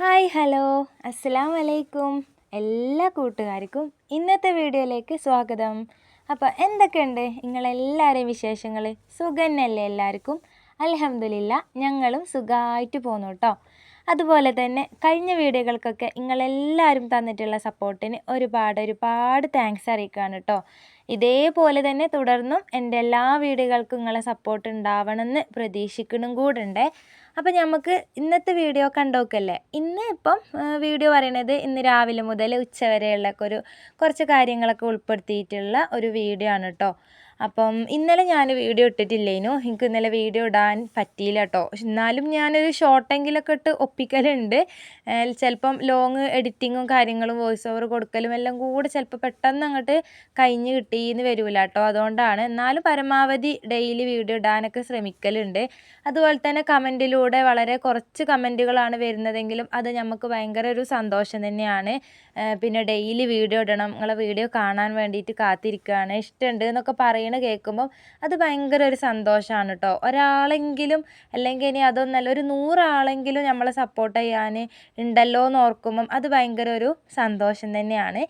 Hi hello. അസ്സലാം വലൈക്കും എല്ലാ കൂട്ടുകാർക്കും ഇന്നത്തെ വീഡിയോയിലേക്ക് സ്വാഗതം. അപ്പോൾ എന്തൊക്കെയുണ്ട് നിങ്ങളെല്ലാവരെയും വിശേഷങ്ങൾ സുഖന്നല്ലേ എല്ലാവർക്കും? അലഹമില്ല ഞങ്ങളും സുഖമായിട്ട് പോന്നു കേട്ടോ അതുപോലെ തന്നെ കഴിഞ്ഞ വീഡിയോകൾക്കൊക്കെ നിങ്ങളെല്ലാവരും തന്നിട്ടുള്ള സപ്പോർട്ടിന് ഒരുപാട് ഒരുപാട് താങ്ക്സ് അറിയിക്കുകയാണ് കേട്ടോ. ഇതേപോലെ തന്നെ തുടർന്നും എന്റെ എല്ലാ വീഡിയോകൾക്കും നിങ്ങളെ സപ്പോർട്ട് ഉണ്ടാവണമെന്ന് പ്രതീക്ഷിക്കണം കൂടെ ഉണ്ട് അപ്പോൾ നമുക്ക് ഇന്നത്തെ വീഡിയോ കണ്ടോക്കല്ലേ? ഇന്ന് ഇപ്പം വീഡിയോ പറയണത് ഇന്ന് രാവിലെ മുതൽ ഉച്ച വരെയുള്ള ഒരു കുറച്ച് കാര്യങ്ങളൊക്കെ ഉൾപ്പെടുത്തിയിട്ടുള്ള ഒരു വീഡിയോ ആണ് കേട്ടോ. അപ്പം ഇന്നലെ ഞാൻ വീഡിയോ ഇട്ടിട്ടില്ലേനു. എനിക്ക് ഇന്നലെ വീഡിയോ ഇടാൻ പറ്റിയില്ല കേട്ടോ എന്നാലും ഞാനൊരു ഷോർട്ടെങ്കിലൊക്കെ ഇട്ട് ഒപ്പിക്കലുണ്ട്. ചിലപ്പം ലോങ് എഡിറ്റിങ്ങും കാര്യങ്ങളും വോയിസ് ഓവർ കൊടുക്കലും എല്ലാം കൂടെ ചിലപ്പോൾ പെട്ടെന്ന് അങ്ങോട്ട് കഴിഞ്ഞ് കിട്ടിയെന്ന് വരില്ല കേട്ടോ അതുകൊണ്ടാണ്. എന്നാലും പരമാവധി ഡെയിലി വീഡിയോ ഇടാനൊക്കെ ശ്രമിക്കലുണ്ട്. അതുപോലെ തന്നെ കമന്റിലൂടെ വളരെ കുറച്ച് കമന്റുകളാണ് വരുന്നതെങ്കിലും അത് നമുക്ക് ഭയങ്കര ഒരു സന്തോഷം തന്നെയാണ്. പിന്നെ ഡെയിലി വീഡിയോ ഇടണം. നിങ്ങളെ വീഡിയോ കാണാൻ വേണ്ടിയിട്ട് കാത്തിരിക്കുകയാണ് ഇഷ്ടമുണ്ട് എന്നൊക്കെ പറയണ കേൾക്കുമ്പം അത് ഭയങ്കര ഒരു സന്തോഷമാണ് കേട്ടോ ഒരാളെങ്കിലും അല്ലെങ്കിൽ ഇനി അതൊന്നല്ല ഒരു നൂറാളെങ്കിലും നമ്മളെ സപ്പോർട്ട് ചെയ്യാൻ ഉണ്ടല്ലോ എന്ന് ഓർക്കുമ്പം അത് ഭയങ്കര ഒരു സന്തോഷം തന്നെയാണ്.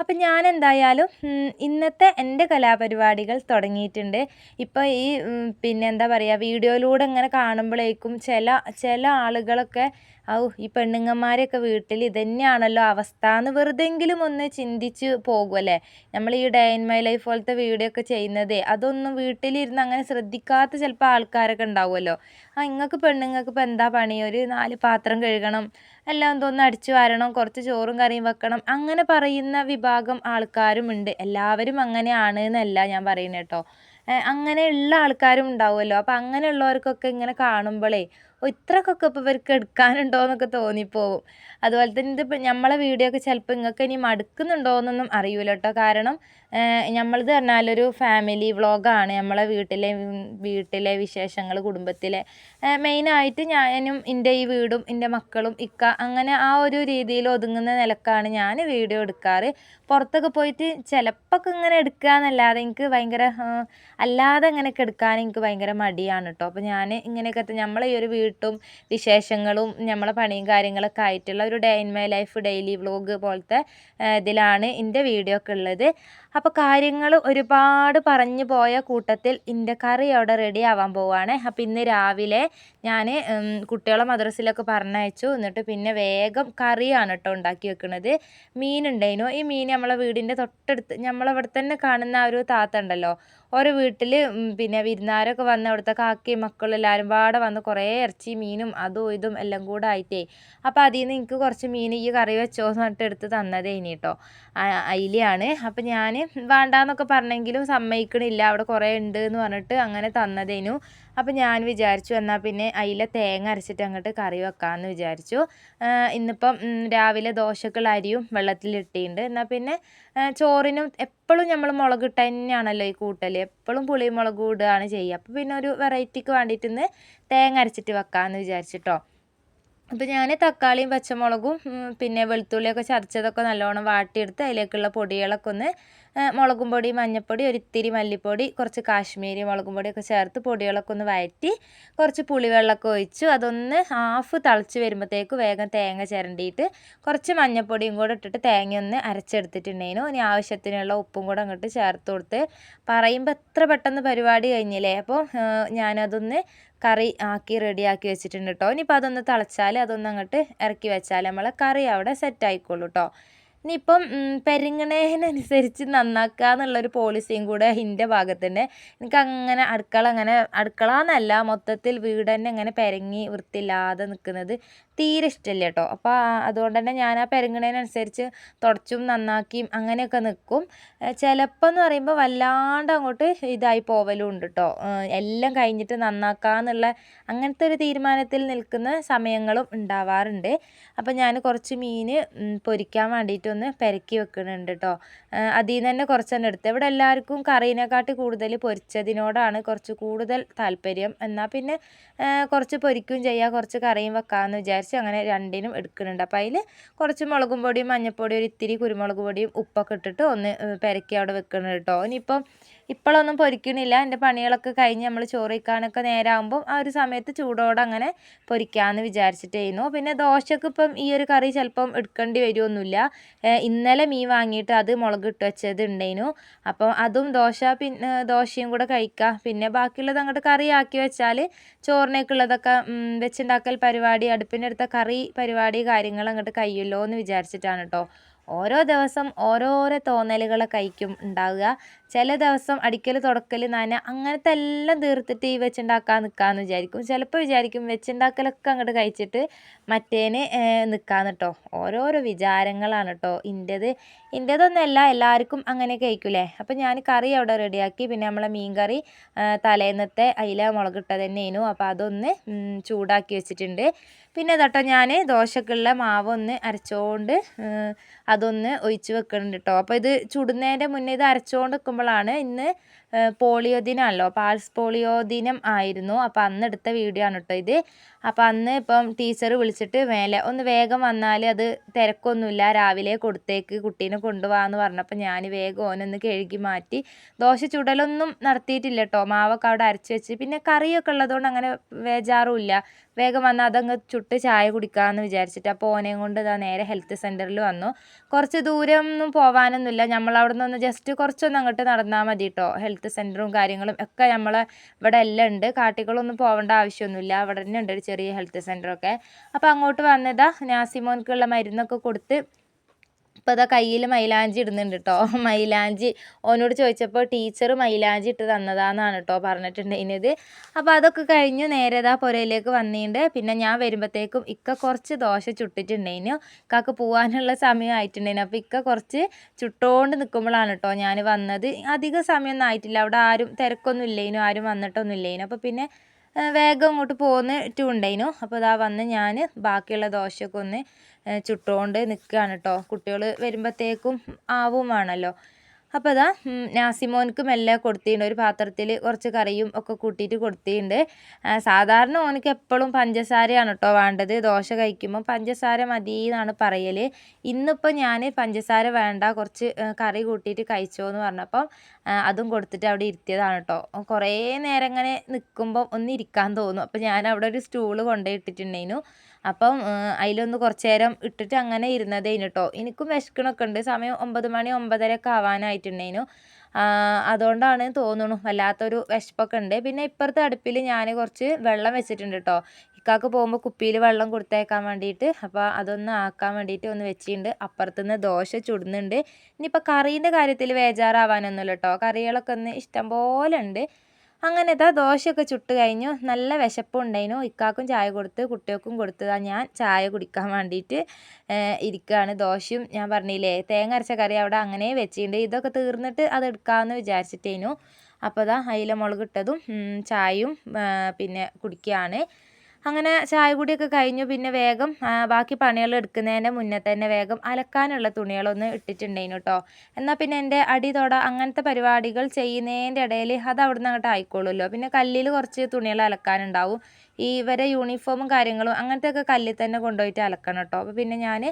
അപ്പം ഞാൻ എന്തായാലും ഇന്നത്തെ എന്റെ കലാപരിപാടികൾ തുടങ്ങിയിട്ടുണ്ട്. ഇപ്പോൾ ഈ പിന്നെ എന്താ പറയുക വീഡിയോയിലൂടെ ഇങ്ങനെ കാണുമ്പോഴേക്കും ചില ചില ആളുകളൊക്കെ ഔ ഈ പെണ്ണുങ്ങന്മാരെയൊക്കെ വീട്ടിൽ ഇതന്നെയാണല്ലോ അവസ്ഥ എന്ന് വെറുതെങ്കിലും ഒന്ന് ചിന്തിച്ച് പോകുമല്ലേ നമ്മൾ ഈ ഡേ ഇൻ മൈ ലൈഫ് പോലത്തെ വീഡിയോ ഒക്കെ ചെയ്യുന്നത് അതൊന്നും വീട്ടിലിരുന്ന് അങ്ങനെ ശ്രദ്ധിക്കാത്ത ചിലപ്പോൾ ആൾക്കാരൊക്കെ ഉണ്ടാവുമല്ലോ. ആ നിങ്ങൾക്ക് പെണ്ണുങ്ങൾക്ക് ഇപ്പം എന്താ പണി? ഒരു നാല് പാത്രം കഴുകണം എല്ലാം എന്തോന്ന് അടിച്ചു വാരണം കുറച്ച് ചോറും കറിയും വെക്കണം അങ്ങനെ പറയുന്ന വിഭാഗം ആൾക്കാരും ഉണ്ട്. എല്ലാവരും അങ്ങനെയാണ് എന്നല്ല ഞാൻ പറയുന്നത് കേട്ടോ. അങ്ങനെയുള്ള ആൾക്കാരും ഉണ്ടാവുമല്ലോ. അപ്പം അങ്ങനെയുള്ളവർക്കൊക്കെ ഇങ്ങനെ കാണുമ്പോഴേ ഓ ഇത്രക്കൊക്കെ ഇപ്പോൾ ഇവർക്ക് എടുക്കാനുണ്ടോ എന്നൊക്കെ തോന്നിപ്പോവും. അതുപോലെ തന്നെ ഇതിപ്പോൾ നമ്മളെ വീഡിയോ ഒക്കെ ചിലപ്പോൾ നിങ്ങൾക്ക് ഇനി മടുക്കുന്നുണ്ടോ എന്നൊന്നും അറിയില്ല കേട്ടോ കാരണം നമ്മളത് പറഞ്ഞാലൊരു ഫാമിലി വ്ളോഗാണ് നമ്മളെ വീട്ടിലെ വീട്ടിലെ വിശേഷങ്ങൾ കുടുംബത്തിലെ. മെയിനായിട്ട് ഞാനും എന്റെ ഈ വീടും എന്റെ മക്കളും ഇക്ക അങ്ങനെ ആ ഒരു രീതിയിൽ ഒതുങ്ങുന്ന നിലക്കാണ് ഞാൻ വീഡിയോ എടുക്കാറ്. പുറത്തൊക്കെ പോയിട്ട് ചിലപ്പോൾ ഇങ്ങനെ എടുക്കുക എന്നല്ലാതെ എനിക്ക് ഭയങ്കര അല്ലാതെ ഇങ്ങനെയൊക്കെ എടുക്കാൻ എനിക്ക് ഭയങ്കര മടിയാണ് കേട്ടോ അപ്പോൾ ഞാൻ ഇങ്ങനെയൊക്കെ നമ്മളെ ഈ ഒരു വീട്ടും വിശേഷങ്ങളും നമ്മളെ പണിയും കാര്യങ്ങളൊക്കെ ആയിട്ടുള്ള ഒരു day in my life daily vlog പോലത്തെ ഇതിലാണ് എന്റെ വീഡിയോ ഒക്കെ ഉള്ളത്. അപ്പോൾ കാര്യങ്ങൾ ഒരുപാട് പറഞ്ഞു പോയ കൂട്ടത്തിൽ എന്റെ കറി അവിടെ റെഡി ആവാൻ പോവുകയാണ് അപ്പോൾ ഇന്ന് രാവിലെ ഞാൻ കുട്ടികളെ മദ്രസയിലൊക്കെ പറഞ്ഞയച്ചു. എന്നിട്ട് പിന്നെ വേഗം കറിയാണ് കേട്ടോ ഉണ്ടാക്കി വെക്കുന്നത് മീനുണ്ടായിരുന്നു ഈ മീൻ നമ്മളെ വീടിന്റെ തൊട്ടടുത്ത് നമ്മളവിടെ തന്നെ കാണുന്ന ആ ഒരു താത്ത ഉണ്ടല്ലോ. ഓരോ വീട്ടിൽ പിന്നെ വിരുന്നുകാരൊക്കെ വന്ന് അവിടുത്തെ കാക്കയും മക്കളും എല്ലാവരും പാടെ വന്ന് കുറേ ഇറച്ചി മീനും അതും ഇതും എല്ലാം കൂടെ ആയിട്ടേ. അപ്പോൾ അതിൽ നിന്ന് എനിക്ക് കുറച്ച് മീൻ ഈ കറി വെച്ചോ എന്ന് പറഞ്ഞിട്ട് എടുത്ത് തന്നതേനി കേട്ടോ അയിലയാണ്. അപ്പം ഞാൻ വേണ്ടാന്നൊക്കെ പറഞ്ഞെങ്കിലും സമ്മതിക്കണില്ല അവിടെ കുറേ ഉണ്ട് എന്ന് പറഞ്ഞിട്ട് അങ്ങനെ തന്നതേനു. അപ്പം ഞാൻ വിചാരിച്ചു എന്നാൽ പിന്നെ അതിൽ തേങ്ങ അരച്ചിട്ട് അങ്ങോട്ട് കറി വെക്കാമെന്ന് വിചാരിച്ചു. ഇന്നിപ്പം രാവിലെ ദോശക്കുള്ള അരിയും വെള്ളത്തിലിട്ടിട്ടുണ്ട് എന്നാൽ പിന്നെ ചോറിനും എപ്പോഴും നമ്മൾ മുളക് ഇട്ട തന്നെയാണല്ലോ ഈ കൂട്ടൽ എപ്പോഴും പുളി മുളക് ഇടുകയാണ് ചെയ്യുക. അപ്പോൾ പിന്നെ ഒരു വെറൈറ്റിക്ക് വേണ്ടിയിട്ട് ഇന്ന് തേങ്ങ അരച്ചിട്ട് വെക്കാമെന്ന് വിചാരിച്ചിട്ടോ. അപ്പോൾ ഞാൻ തക്കാളിയും പച്ചമുളകും പിന്നെ വെളുത്തുള്ളിയൊക്കെ ചതച്ചതൊക്കെ നല്ലോണം വാട്ടിയെടുത്ത് അതിലേക്കുള്ള പൊടികളൊക്കെ ഒന്ന് മുളകും പൊടി മഞ്ഞൾപ്പൊടി ഒരിത്തിരി മല്ലിപ്പൊടി കുറച്ച് കാശ്മീരി മുളകും പൊടിയൊക്കെ ചേർത്ത് പൊടികളൊക്കെ ഒന്ന് വഴറ്റി കുറച്ച് പുളിവെള്ളമൊക്കെ ഒഴിച്ചു. അതൊന്ന് ഹാഫ് തിളച്ച് വരുമ്പോഴത്തേക്ക് വേഗം തേങ്ങ ചിരണ്ടിയിട്ട് കുറച്ച് മഞ്ഞൾപ്പൊടിയും കൂടെ ഇട്ടിട്ട് തേങ്ങ ഒന്ന് അരച്ചെടുത്തിട്ടുണ്ടായിരുന്നു. ഇനി ആവശ്യത്തിനുള്ള ഉപ്പും കൂടെ അങ്ങോട്ട് ചേർത്ത് കൊടുത്ത് പറയുമ്പോൾ എത്ര പെട്ടെന്ന് പരിപാടി കഴിഞ്ഞില്ലേ? അപ്പോൾ ഞാനതൊന്ന് കറി ആക്കി റെഡിയാക്കി വെച്ചിട്ടുണ്ട് കേട്ടോ ഇനിയിപ്പോൾ അതൊന്ന് തിളച്ചാൽ അതൊന്ന് അങ്ങോട്ട് ഇറക്കി വെച്ചാൽ നമ്മളെ കറി അവിടെ സെറ്റ് ആയിക്കോളൂ കേട്ടോ ഇനിയിപ്പം പെരുങ്ങണേനനുസരിച്ച് നന്നാക്കുക എന്നുള്ളൊരു പോളിസിയും കൂടെ എന്റെ ഭാഗത്തുണ്ട്. എനിക്ക് അങ്ങനെ അടുക്കള അങ്ങനെ അടുക്കള എന്നല്ല മൊത്തത്തിൽ വീട് തന്നെ ഇങ്ങനെ പെരങ്ങി വൃത്തിയില്ലാതെ നിൽക്കുന്നത് തീരെ ഇഷ്ടമല്ല കേട്ടോ. അപ്പോൾ അതുകൊണ്ട് തന്നെ ഞാൻ ആ പെരങ്ങണേനനുസരിച്ച് തുടച്ചും നന്നാക്കിയും അങ്ങനെയൊക്കെ നിൽക്കും ചിലപ്പോൾ എന്ന് പറയുമ്പോൾ വല്ലാണ്ട് അങ്ങോട്ട് ഇതായി പോവലും ഉണ്ട് കേട്ടോ. എല്ലാം കഴിഞ്ഞിട്ട് നന്നാക്കാന്നുള്ള അങ്ങനത്തെ ഒരു തീരുമാനത്തിൽ നിൽക്കുന്ന സമയങ്ങളും ഉണ്ടാവാറുണ്ട്. അപ്പോൾ ഞാൻ കുറച്ച് മീൻ പൊരിക്കാൻ വേണ്ടിയിട്ട് ഒന്ന് പെരക്കി വെക്കുന്നുണ്ട് കേട്ടോ അതിൽ നിന്ന് തന്നെ കുറച്ചെണ്ണം എടുത്ത്. ഇവിടെ എല്ലാവർക്കും കറീനെക്കാട്ടി കൂടുതൽ പൊരിച്ചതിനോടാണ് കുറച്ച് കൂടുതൽ താല്പര്യം. എന്നാൽ പിന്നെ കുറച്ച് പൊരിക്കുകയും ചെയ്യുക കുറച്ച് കറിയും വെക്കാമെന്ന് വിചാരിച്ച് അങ്ങനെ രണ്ടിനും എടുക്കുന്നുണ്ട്. അപ്പോൾ അതിൽ കുറച്ച് മുളകും പൊടിയും മഞ്ഞൾപ്പൊടിയും ഒരു ഇത്തിരി കുരുമുളക് പൊടിയും ഉപ്പൊക്കെ ഇട്ടിട്ട് ഒന്ന് പെരക്കി അവിടെ വെക്കണം കേട്ടോ ഇനിയിപ്പം ഇപ്പോഴൊന്നും പൊരിക്കണില്ല. എന്റെ പണികളൊക്കെ കഴിഞ്ഞ് നമ്മൾ ചോറ് വയ്ക്കാനൊക്കെ നേരമാകുമ്പോൾ ആ ഒരു സമയത്ത് ചൂടോടെ അങ്ങനെ പൊരിക്കാമെന്ന് വിചാരിച്ചിട്ടായിരുന്നു. പിന്നെ ദോശക്ക് ഇപ്പം ഈ ഒരു കറി ചിലപ്പം എടുക്കേണ്ടി വരുമൊന്നുമില്ല ഇന്നലെ മീൻ വാങ്ങിയിട്ട് അത് മുളക് ഇട്ട് വെച്ചത് ഉണ്ടായിരുന്നു അപ്പം അതും ദോശ പിന്നെ ദോശയും കൂടെ കഴിക്കുക പിന്നെ ബാക്കിയുള്ളത് അങ്ങോട്ട് ആക്കി വെച്ചാൽ ചോറിനേക്കുള്ളതൊക്കെ വെച്ചുണ്ടാക്കൽ പരിപാടി അടുപ്പിന്റെ അടുത്ത കറി പരിപാടി കാര്യങ്ങൾ അങ്ങോട്ട് കഴിയുമല്ലോ എന്ന് വിചാരിച്ചിട്ടാണ് കേട്ടോ ഓരോ ദിവസം ഓരോരോ തോന്നലുകളൊക്കെയായിരിക്കും ഉണ്ടാവുക. ചില ദിവസം അടിക്കൽ തുടക്കൽ നന അങ്ങനത്തെ എല്ലാം തീർത്തിട്ട് ഈ വെച്ചുണ്ടാക്കാൻ നിൽക്കാമെന്ന് വിചാരിക്കും. ചിലപ്പോൾ വിചാരിക്കും വെച്ചുണ്ടാക്കലൊക്കെ അങ്ങോട്ട് കഴിച്ചിട്ട് മറ്റേന് നിൽക്കാമെന്ന് കേട്ടോ ഓരോരോ വിചാരങ്ങളാണ് കേട്ടോ ഇന്റേത്. ഇന്റേതൊന്നുമല്ല എല്ലാവർക്കും അങ്ങനെ കഴിക്കൂലേ. അപ്പോൾ ഞാൻ കറി അവിടെ റെഡിയാക്കി. പിന്നെ നമ്മളെ മീൻ കറി തലേന്നത്തെ അയില മുളകിട്ടത് തന്നെയായിരുന്നു. അപ്പോൾ അതൊന്ന് ചൂടാക്കി വെച്ചിട്ടുണ്ട്. പിന്നെ കേട്ടോ ഞാൻ ദോശക്കുള്ള മാവൊന്ന് അരച്ചുകൊണ്ട് അതൊന്ന് ഒഴിച്ച് വെക്കുന്നുണ്ട് കേട്ടോ അപ്പോൾ ഇത് ചുടുന്നതിന്റെ മുന്നേ ഇത് അരച്ചുകൊണ്ട് നിൽക്കുമ്പോഴാണ് ഇന്ന് പോളിയോ ദിനമല്ലോ പാൾസ് പോളിയോ ദിനം ആയിരുന്നു. അപ്പോൾ അന്ന് എടുത്ത വീഡിയോ ആണ് കേട്ടോ ഇത്. അപ്പോൾ അന്ന് ഇപ്പം ടീച്ചർ വിളിച്ചിട്ട് മേലെ ഒന്ന് വേഗം വന്നാൽ അത് തിരക്കൊന്നുമില്ല രാവിലെ കൊടുത്തേക്ക് കുട്ടീനെ കൊണ്ടുപോകാമെന്ന് പറഞ്ഞപ്പോൾ ഞാൻ വേഗം ഓനൊന്ന് കഴുകി മാറ്റി. ദോശ ചുടലൊന്നും നടത്തിയിട്ടില്ല കേട്ടോ മാവൊക്കെ അവിടെ അരച്ച് വെച്ച്. പിന്നെ കറിയൊക്കെ ഉള്ളതുകൊണ്ട് അങ്ങനെ വേജാറുമില്ല വേഗം വന്ന് അതങ്ങ് ചുട്ട് ചായ കുടിക്കാമെന്ന് വിചാരിച്ചിട്ട് അപ്പോൾ ഓനെയും കൊണ്ട് ഇതാ നേരെ ഹെൽത്ത് സെന്ററിൽ വന്നു. കുറച്ച് ദൂരമൊന്നും പോകാനൊന്നുമില്ല നമ്മളവിടെ നിന്ന് ജസ്റ്റ് കുറച്ചൊന്നും അങ്ങോട്ട് നടന്നാൽ മതി കേട്ടോ ഹെൽത്ത് സെന്ററും കാര്യങ്ങളും ഒക്കെ നമ്മളെ ഇവിടെ എല്ലാം ഉണ്ട്. കാട്ടികളൊന്നും പോകേണ്ട ആവശ്യമൊന്നുമില്ല. അവിടെ തന്നെ ഉണ്ട് ഒരു ചെറിയ ഹെൽത്ത് സെന്ററൊക്കെ അപ്പോൾ അങ്ങോട്ട് വന്നതാ നാസിമോൻക്കുള്ള മരുന്നൊക്കെ കൊടുത്ത് ഇപ്പോൾ അതാ കയ്യിൽ മൈലാഞ്ചി ഇടുന്നുണ്ട് കേട്ടോ മൈലാഞ്ചി ഓനോട് ചോദിച്ചപ്പോൾ ടീച്ചർ മൈലാഞ്ചി ഇട്ട് തന്നതാന്നാണ് കേട്ടോ പറഞ്ഞിട്ടുണ്ടായിരുന്നത് അപ്പോൾ അതൊക്കെ കഴിഞ്ഞ്. നേരെ ഇതാ പുരയിലേക്ക് വന്നിട്ടുണ്ട് പിന്നെ ഞാൻ വരുമ്പോഴത്തേക്കും ഇക്ക കുറച്ച് ദോശ ചുട്ടിട്ടുണ്ടായിരുന്നു ഇക്കാക്ക് പോകാനുള്ള സമയമായിട്ടുണ്ടായിരുന്നു അപ്പോൾ ഇക്ക കുറച്ച് ചുട്ടോണ്ട് നിൽക്കുമ്പോഴാണ് കേട്ടോ ഞാൻ വന്നത്. അധിക സമയമൊന്നും ആയിട്ടില്ല. അവിടെ ആരും തിരക്കൊന്നും ഇല്ലേനു. ആരും വന്നിട്ടൊന്നും ഇല്ലേനു. അപ്പോൾ പിന്നെ വേഗം അങ്ങോട്ട് പോന്നിട്ടുണ്ടായിരുന്നു അപ്പോൾ ഇതാ വന്ന് ഞാൻ ബാക്കിയുള്ള ദോശയൊക്കെ ഒന്ന് ചുട്ടുകൊണ്ട് നിൽക്കുകയാണ് കേട്ടോ കുട്ടികൾ വരുമ്പോഴത്തേക്കും ആവും വേണമല്ലോ അപ്പോൾ അതാ നാസിമോനക്ക് മെല്ലെ കൊടുത്തിട്ടുണ്ട്. ഒരു പാത്രത്തിൽ കുറച്ച് കറിയും ഒക്കെ കൂട്ടിയിട്ട് കൊടുത്തിട്ടുണ്ട്. സാധാരണ ഓനക്ക് എപ്പോഴും പഞ്ചസാരയാണ് കേട്ടോ വേണ്ടത്. ദോശ കഴിക്കുമ്പോൾ പഞ്ചസാര മതി എന്നാണ് പറയൽ ഇന്നിപ്പോൾ ഞാൻ പഞ്ചസാര വേണ്ട കുറച്ച് കറി കൂട്ടിയിട്ട് കഴിച്ചോ എന്ന് പറഞ്ഞപ്പം അതും കൊടുത്തിട്ട് അവിടെ ഇരുത്തിയതാണ് കേട്ടോ കുറേ നേരം ഇങ്ങനെ നിൽക്കുമ്പോൾ ഒന്ന് ഇരിക്കാൻ തോന്നും. അപ്പോൾ ഞാൻ അവിടെ ഒരു സ്റ്റൂൾ കൊണ്ടുപോയി ഇട്ടിട്ടുണ്ടായിരുന്നു. അപ്പം അതിലൊന്ന് കുറച്ച് നേരം ഇട്ടിട്ട് അങ്ങനെ ഇരുന്നതേനു കേട്ടോ എനിക്കും വിശക്കണൊക്കെ ഉണ്ട്. സമയം ഒമ്പത് മണി ഒമ്പതര ഒക്കെ ആവാനായിട്ടുണ്ടേനു അതുകൊണ്ടാണ് തോന്നുന്നു വല്ലാത്തൊരു വിശപ്പൊക്കെ ഉണ്ട്. പിന്നെ ഇപ്പുറത്തെ അടുപ്പിൽ ഞാൻ കുറച്ച് വെള്ളം വെച്ചിട്ടുണ്ട് കേട്ടോ ഇക്കാക്ക് പോകുമ്പോൾ കുപ്പിയിൽ വെള്ളം കൊടുത്തേക്കാൻ വേണ്ടിയിട്ട് അപ്പോൾ അതൊന്ന് ആക്കാൻ വേണ്ടിയിട്ട് ഒന്ന് വെച്ചിട്ടുണ്ട് അപ്പുറത്തുനിന്ന് ദോശ ചുടുന്നുണ്ട്. ഇനിയിപ്പോൾ കറീന്റെ കാര്യത്തിൽ ബേജാറാവാനൊന്നുമില്ല കേട്ടോ കറികളൊക്കെ ഒന്ന് ഇഷ്ടം പോലെ ഉണ്ട്. അങ്ങനെ ഇതാ ദോശയൊക്കെ ചുട്ട് കഴിഞ്ഞു. നല്ല വിശപ്പുണ്ടായിരുന്നു ഇക്കാക്കും ചായ കൊടുത്ത് കുട്ടികൾക്കും കൊടുത്തതാണ് ഞാൻ ചായ കുടിക്കാൻ വേണ്ടിയിട്ട് ഇരിക്കുകയാണ് ദോശയും ഞാൻ പറഞ്ഞില്ലേ തേങ്ങ അരച്ച കറി അവിടെ അങ്ങനെ വെച്ചിട്ടുണ്ട്. ഇതൊക്കെ തീർന്നിട്ട് അത് എടുക്കാമെന്ന് വിചാരിച്ചിട്ടേനു. അപ്പോൾ ഇതാ അയില മുളകിട്ടതും ചായയും പിന്നെ കുടിക്കുകയാണ് അങ്ങനെ ചായ കുടിയൊക്കെ കഴിഞ്ഞു. പിന്നെ വേഗം ബാക്കി പണികൾ എടുക്കുന്നതിന്റെ മുന്നേ തന്നെ വേഗം അലക്കാനുള്ള തുണികളൊന്ന് ഇട്ടിട്ടുണ്ടായിരുന്നു കേട്ടോ എന്നാൽ പിന്നെ എന്റെ അടി തൊട അങ്ങനത്തെ പരിപാടികൾ ചെയ്യുന്നതിന്റെ ഇടയിൽ അത് അവിടെ നിന്ന് അങ്ങോട്ട് ആയിക്കോളുമല്ലോ. പിന്നെ കല്ലിൽ കുറച്ച് തുണികൾ അലക്കാനുണ്ടാവും. ഈ ഇവരെ യൂണിഫോമും കാര്യങ്ങളും അങ്ങനത്തെയൊക്കെ കല്ലിൽ തന്നെ കൊണ്ടുപോയിട്ട് അലക്കണം കേട്ടോ. അപ്പോൾ പിന്നെ ഞാൻ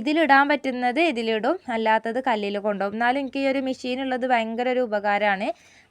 ഇതിലിടാൻ പറ്റുന്നത് ഇതിലിടും. അല്ലാത്തത് കല്ലിൽ കൊണ്ടുപോകും. എന്നാലും എനിക്ക് ഈ ഒരു മെഷീൻ ഉള്ളത് ഭയങ്കര ഒരു ഉപകാരമാണ്.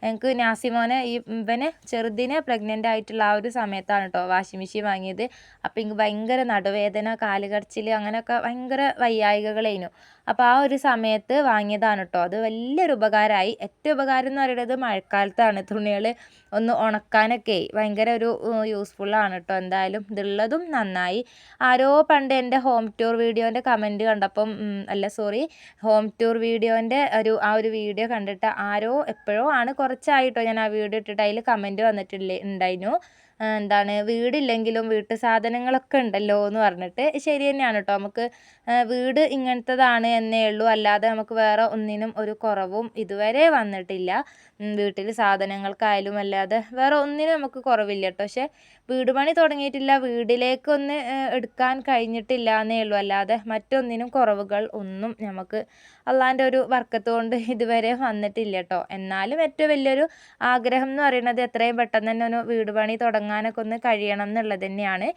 എനിക്ക് നാസിമോനെ ഈ ഇവനെ ചെറുതിനെ പ്രഗ്നന്റ് ആയിട്ടുള്ള ആ ഒരു സമയത്താണ് കേട്ടോ വാഷിംഗ് മെഷീൻ വാങ്ങിയത്. അപ്പോൾ എനിക്ക് ഭയങ്കര നടുവേദന കാലുകടച്ചിൽ അങ്ങനെയൊക്കെ ഭയങ്കര വയ്യായികകളായിരുന്നു അപ്പോൾ ആ ഒരു സമയത്ത് വാങ്ങിയതാണ് കേട്ടോ അത് വലിയൊരു ഉപകാരമായി ഏറ്റവും ഉപകാരം എന്ന് പറയുന്നത് മഴക്കാലത്താണ്. തുണികൾ ഒന്ന് ഉണക്കാനൊക്കെ ഭയങ്കര ഒരു യൂസ്ഫുള്ളാണ് കേട്ടോ എന്തായാലും ഇതുള്ളതും നന്നായി. ആരോ പണ്ട് എന്റെ ഹോം ടൂർ വീഡിയോന്റെ കമന്റ് കണ്ടപ്പം അല്ല സോറി ഹോം ടൂർ വീഡിയോന്റെ ഒരു ആ ഒരു വീഡിയോ കണ്ടിട്ട് ആരോ എപ്പോഴോ ആണ് കുറച്ചായിട്ടോ ഞാൻ ആ വീഡിയോ ഇട്ടിട്ട് അതിൽ കമന്റ് വന്നിട്ടില്ലേ ഉണ്ടായിരുന്നു എന്താണ് വീടില്ലെങ്കിലും വീട്ടു സാധനങ്ങളൊക്കെ ഉണ്ടല്ലോ എന്ന് പറഞ്ഞിട്ട് ശരി തന്നെയാണ് കേട്ടോ നമുക്ക് വീട് ഇങ്ങനത്തതാണ് എന്നേ ഉള്ളൂ. അല്ലാതെ നമുക്ക് വേറെ ഒന്നിനും ഒരു കുറവും ഇതുവരെ വന്നിട്ടില്ല. വീട്ടിൽ സാധനങ്ങൾക്കായാലും അല്ലാതെ വേറെ ഒന്നിനും നമുക്ക് കുറവില്ല കേട്ടോ പക്ഷേ വീട് പണി തുടങ്ങിയിട്ടില്ല. വീടിലേക്കൊന്ന് എടുക്കാൻ കഴിഞ്ഞിട്ടില്ല എന്നേ ഉള്ളൂ. അല്ലാതെ മറ്റൊന്നിനും കുറവുകൾ ഒന്നും നമുക്ക് അള്ളാന്റെ ഒരു വർക്കത്ത് കൊണ്ട് ഇതുവരെ വന്നിട്ടില്ല കേട്ടോ എന്നാലും ഏറ്റവും വലിയൊരു ആഗ്രഹം എന്ന് പറയുന്നത് എത്രയും പെട്ടെന്ന് തന്നെ ഒന്ന് വീട് പണി തുടങ്ങാനൊക്കെ ഒന്ന് കഴിയണം എന്നുള്ളത് തന്നെയാണ്.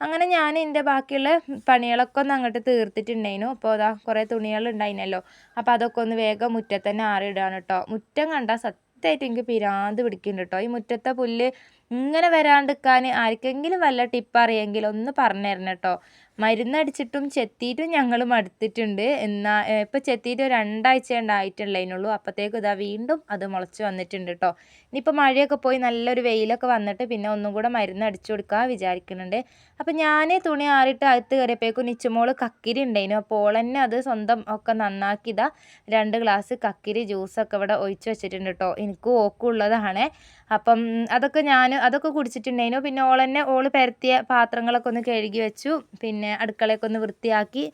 അങ്ങനെ ഞാൻ എന്റെ ബാക്കിയുള്ള പണികളൊക്കെ ഒന്ന് അങ്ങോട്ട് തീർത്തിട്ടുണ്ടായിരുന്നു. അപ്പോൾ അതാ കുറേ തുണികൾ ഉണ്ടായിരുന്നല്ലോ അപ്പോൾ അതൊക്കെ ഒന്ന് വേഗം മുറ്റത്ത് തന്നെ കേട്ടോ മുറ്റം കണ്ടാൽ സത്യമായിട്ട് എനിക്ക് പിരാന്ത് പിടിക്കുന്നുണ്ട് കേട്ടോ ഈ മുറ്റത്തെ പുല്ല് ഇങ്ങനെ വരാണ്ടിരിക്കാൻ ആർക്കെങ്കിലും വല്ല ടിപ്പ് അറിയെങ്കിൽ ഒന്ന് പറഞ്ഞു തരണം കേട്ടോ. മരുന്നടിച്ചിട്ടും ചെത്തിയിട്ടും ഞങ്ങൾ മടുത്തിട്ടുണ്ട് എന്നാൽ ഇപ്പോൾ ചെത്തിയിട്ട് രണ്ടാഴ്ച ഉണ്ടായിട്ടുള്ളതിനുള്ളൂ അപ്പോഴത്തേക്കും ഇതാ വീണ്ടും അത് മുളച്ച് വന്നിട്ടുണ്ട് കേട്ടോ. ഇനിയിപ്പോൾ മഴയൊക്കെ പോയി നല്ലൊരു വെയിലൊക്കെ വന്നിട്ട് പിന്നെ ഒന്നും കൂടെ മരുന്ന് അടിച്ചു കൊടുക്കാൻ വിചാരിക്കുന്നുണ്ട്. അപ്പോൾ ഞാൻ തുണി ആറിയിട്ട് അകത്ത് കയറിയപ്പോഴേക്കും നിച്ചുമോൾ കക്കിരി ഉണ്ടായിരുന്നു അപ്പോൾ ഓൾ തന്നെ അത് സ്വന്തം ഒക്കെ നന്നാക്കിയതാ രണ്ട് ഗ്ലാസ് കക്കിരി ജ്യൂസൊക്കെ ഇവിടെ ഒഴിച്ച് വെച്ചിട്ടുണ്ട് കേട്ടോ. എനിക്കും ഓക്കും ഉള്ളതാണ് അപ്പം അതൊക്കെ ഞാൻ അതൊക്കെ കുടിച്ചിട്ടുണ്ടായിരുന്നു. പിന്നെ ഓൾ തന്നെ ഓൾ പരത്തിയ പാത്രങ്ങളൊക്കെ ഒന്ന് കഴുകി വെച്ചു. പിന്നെ അടുക്കളയൊക്കെ ഒന്ന് വൃത്തിയാക്കി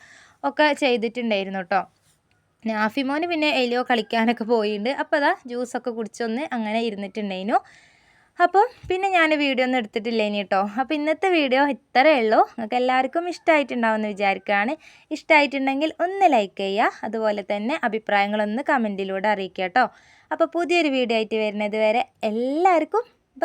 ഒക്കെ ചെയ്തിട്ടുണ്ടായിരുന്നു കേട്ടോ നാഫിമോന് പിന്നെ എലിയോ കളിക്കാനൊക്കെ പോയിട്ടുണ്ട് അപ്പോൾ അതാ ജ്യൂസൊക്കെ കുടിച്ചൊന്ന് അങ്ങനെ ഇരുന്നിട്ടുണ്ടായിരുന്നു. അപ്പം പിന്നെ ഞാൻ വീഡിയോ ഒന്നും എടുത്തിട്ടില്ല ഇനി കേട്ടോ അപ്പോൾ ഇന്നത്തെ വീഡിയോ ഇത്രയേ ഉള്ളൂ. നിങ്ങൾക്ക് എല്ലാവർക്കും ഇഷ്ടമായിട്ടുണ്ടാവുമെന്ന് വിചാരിക്കുകയാണ്. ഇഷ്ടമായിട്ടുണ്ടെങ്കിൽ ഒന്ന് ലൈക്ക് ചെയ്യുക. അതുപോലെ തന്നെ അഭിപ്രായങ്ങളൊന്ന് കമന്റിലൂടെ അറിയിക്കുക കേട്ടോ അപ്പോൾ പുതിയൊരു വീഡിയോ ആയിട്ട് വരുന്നത് വരെ എല്ലാവർക്കും ബ